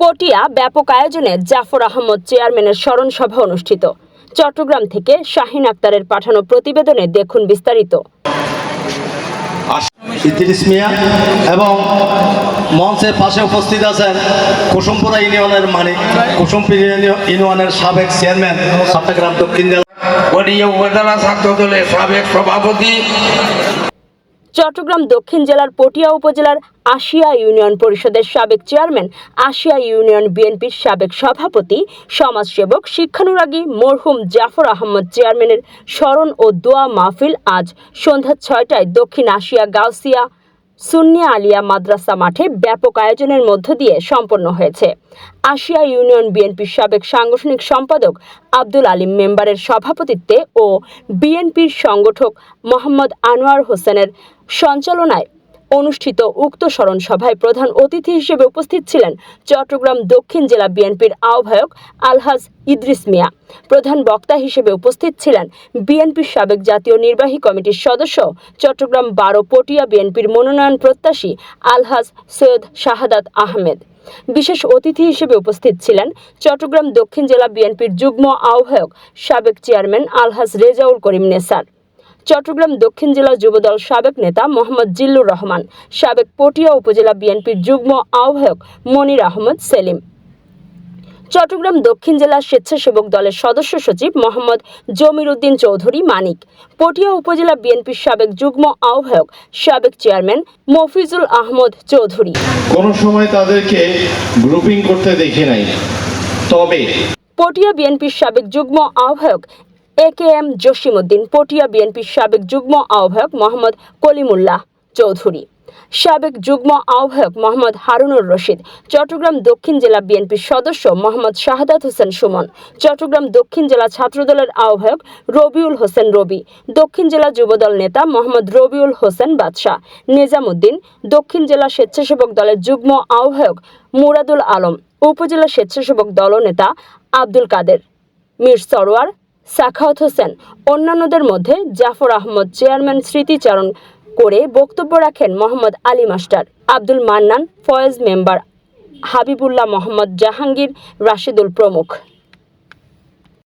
পটিয়া ব্যাপক আয়োজনে জাফর আহমদ চেয়ারম্যানের স্মরণ সভা অনুষ্ঠিত। চট্টগ্রাম থেকে শাহিন আক্তারের পাঠানো প্রতিবেদনে দেখুন বিস্তারিত। ইদ্রিস মিয়া এবং মঞ্চের পাশে উপস্থিত আছেন কুসুমপুরা ইউনিয়নের মালিক কুসুমপুর ইউনিয়নের সাবেক চেয়ারম্যান চট্টগ্রাম দক্ষিণ জেলা উপজেলা ছাত্র দলের সাবেক সভাপতি চট্টগ্রাম দক্ষিণ জেলার পটিয়া উপজেলার আশিয়া ইউনিয়ন পরিষদের সাবেক চেয়ারম্যান আশিয়া ইউনিয়ন বিএনপির সাবেক সভাপতি, সমাজসেবক, শিক্ষানুরাগী মরহুম জাফর আহমদ চেয়ারম্যানের স্মরণ ও দোয়া মাহফিল আজ সন্ধ্যা ছয়টায় দক্ষিণ আশিয়া গাউসিয়া সুন্নিয়া আলিয়া মাদ্রাসা মাঠে ব্যাপক আয়োজনের মধ্য দিয়ে সম্পন্ন হয়েছে। আশিয়া ইউনিয়ন বিএনপির সাবেক সাংগঠনিক সম্পাদক আব্দুল আলিম মেম্বারের সভাপতিত্বে ও বিএনপির সংগঠক মোহাম্মদ আনোয়ার হোসেনের সঞ্চালনায় অনুষ্ঠিত উক্ত স্মরণ সভায় প্রধান অতিথি হিসেবে উপস্থিত ছিলেন চট্টগ্রাম দক্ষিণ জেলা বিএনপির আহ্বায়ক আলহাজ ইদ্রিস মিয়া। প্রধান বক্তা হিসেবে উপস্থিত ছিলেন বিএনপির সাবেক জাতীয় নির্বাহী কমিটির সদস্য চট্টগ্রাম বারো পটিয়া বিএনপির মনোনয়ন প্রত্যাশী আলহাজ সৈয়দ শাহাদাত আহমেদ। বিশেষ অতিথি হিসেবে উপস্থিত ছিলেন চট্টগ্রাম দক্ষিণ জেলা বিএনপির যুগ্ম আহ্বায়ক সাবেক চেয়ারম্যান আলহাজ রেজাউল করিম নেসার। চট্টগ্রাম দক্ষিণ জেলা যুবদল সাবেক নেতা মোহাম্মদ জিল্লুর রহমান সাবেক পটিয়া উপজেলা বিএনপির যুগ্ম আহ্বায়ক মনির আহমদ সেলিম। চট্টগ্রাম দক্ষিণ জেলা স্বেচ্ছাসেবক দলের সদস্য সচিব মোহাম্মদ জমির উদ্দিন চৌধুরী মানিক পটিয়া উপজেলা বিএনপির সাবেক যুগ্ম আহ্বায়ক সাবেক চেয়ারম্যান মফিজুল আহমদ চৌধুরী। কোনো সময় তাদেরকে গ্রুপিং করতে দেখি নাই তবে পটিয়া বিএনপির সাবেক যুগ্ম আহ্বায়ক A K M Jasimuddin Patiya বিএনপির সাবেক যুগ্ম আহ্বায়ক মোহাম্মদ কলিমুল্লাহ চৌধুরী। সাবেক যুগ্ম আহ্বায়ক মোহাম্মদ হারুনুর রশিদ। চট্টগ্রাম দক্ষিণ জেলা বিএনপির সদস্য মোহাম্মদ শাহাদাত হোসেন সুমন। চট্টগ্রাম দক্ষিণ জেলা ছাত্রদলের আহ্বায়ক রবিউল হোসেন রবি। দক্ষিণ জেলা যুবদল নেতা মোহাম্মদ রবিউল হোসেন বাদশাহ। নিজামুদ্দিন দক্ষিণ জেলা স্বেচ্ছাসেবক দলের যুগ্ম আহ্বায়ক মুরাদুল আলম। উপজেলা স্বেচ্ছাসেবক দলনেতা আব্দুল কাদের। মীর সরোয়ার সাখাওয়াত হোসেন, অন্যান্যদের মধ্যে জাফর আহমদ, চেয়ারম্যান স্মৃতিচারণ করে বক্তব্য রাখেন মোহাম্মদ আলী মাস্টার, আব্দুল মান্নান ফয়েজ মেম্বার হাবিবুল্লাহ মোহাম্মদ জাহাঙ্গীর রাশিদুল প্রমুখ।